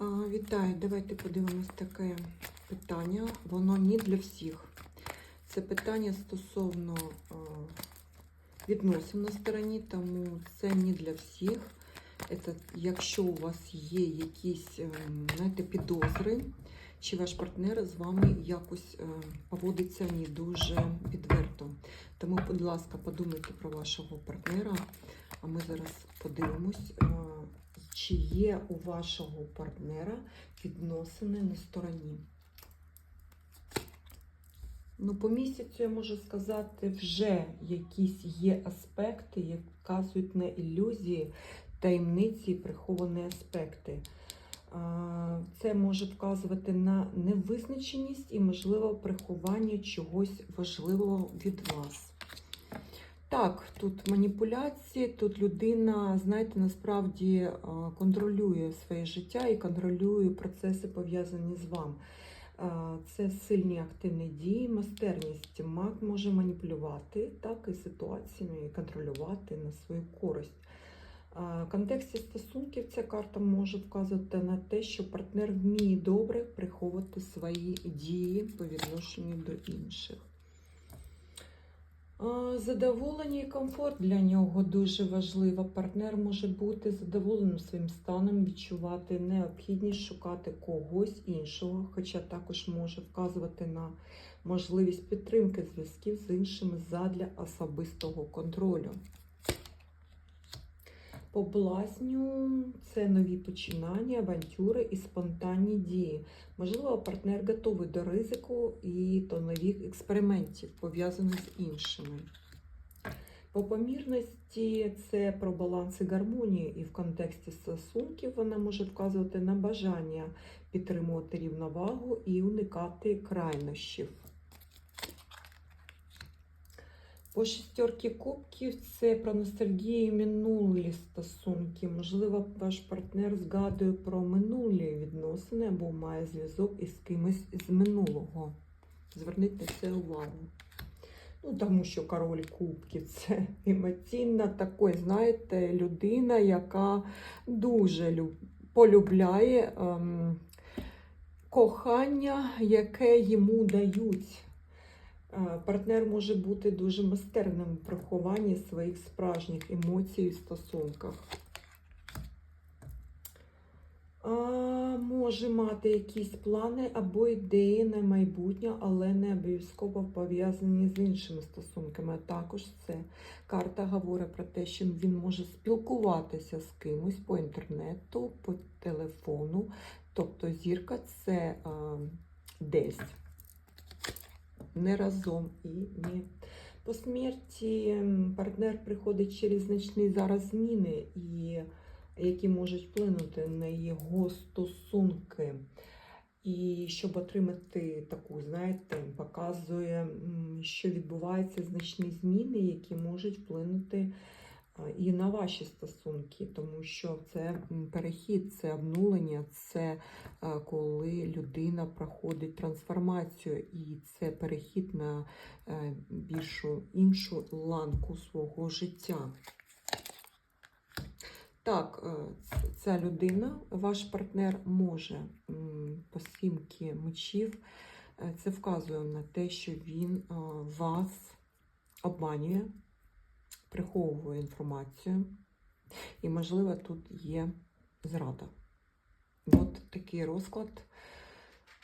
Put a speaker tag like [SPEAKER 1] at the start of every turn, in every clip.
[SPEAKER 1] Вітаю, давайте подивимось таке питання. Воно не для всіх. Це питання стосовно відносин на стороні, тому це не для всіх. Це, якщо у вас є якісь ем, знаєте, підозри, чи ваш партнер з вами якось ем, поводиться не дуже відверто. Тому, будь ласка, подумайте про вашого партнера. А ми зараз подивимось, е, чи є у вашого партнера відносини на стороні. Ну, по місяцю я можу сказати, вже якісь є аспекти, які вказують на ілюзії, таємниці приховані аспекти. Це може вказувати на невизначеність і, можливо, приховання чогось важливого від вас. Так, тут маніпуляції, тут людина, знаєте, насправді контролює своє життя і контролює процеси, пов'язані з вами. Це сильні активні дії, майстерність. Маг може маніпулювати так, і ситуаціями, і контролювати на свою користь. В контексті стосунків ця карта може вказувати на те, що партнер вміє добре приховувати свої дії по відношенню до інших. Задоволення і комфорт для нього дуже важливо. Партнер може бути задоволеним своїм станом, відчувати необхідність шукати когось іншого, хоча також може вказувати на можливість підтримки зв'язків з іншими задля особистого контролю. По блазню це нові починання, авантюри і спонтанні дії. Можливо, партнер готовий до ризику і до нових експериментів, пов'язаних з іншими. По помірності це про баланс і гармонію, і в контексті стосунків вона може вказувати на бажання підтримувати рівновагу і уникати крайнощів. По шістерки кубків це про ностальгію минулі стосунки. Можливо, ваш партнер згадує про минулі відносини або має зв'язок із кимось з минулого. Зверніть на це увагу. Ну, тому що король кубків це емоційна такий, знаєте, людина, яка дуже люб... полюбляє ем, кохання, яке йому дають. Партнер може бути дуже майстерним в прихованні своїх справжніх емоцій в стосунках. А, може мати якісь плани або ідеї на майбутнє, але не обов'язково пов'язані з іншими стосунками. А також це карта говорить про те, що він може спілкуватися з кимось по інтернету, по телефону. Тобто зірка це а, десь не разом і не. По смерті партнер приходить через значні зараз зміни, і, які можуть вплинути на його стосунки. І щоб отримати таку, знаєте, показує, що відбуваються значні зміни, які можуть вплинути і на ваші стосунки, тому що це перехід, це обнулення, це коли людина проходить трансформацію, і це перехід на е, більшу іншу ланку свого життя. Так, е, ця людина, ваш партнер може по сімки мечів, е, це вказує на те, що він вас обманює, приховує інформацію, і, можливо, тут є зрада. От такий розклад.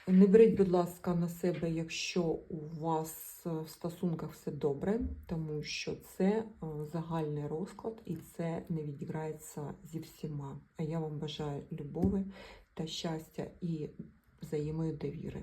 [SPEAKER 1] Не беріть, будь ласка, на себе, якщо у вас в стосунках все добре, тому що це е, загальний розклад і це не відіграється зі всіма. А я вам бажаю любові та щастя і взаємної довіри.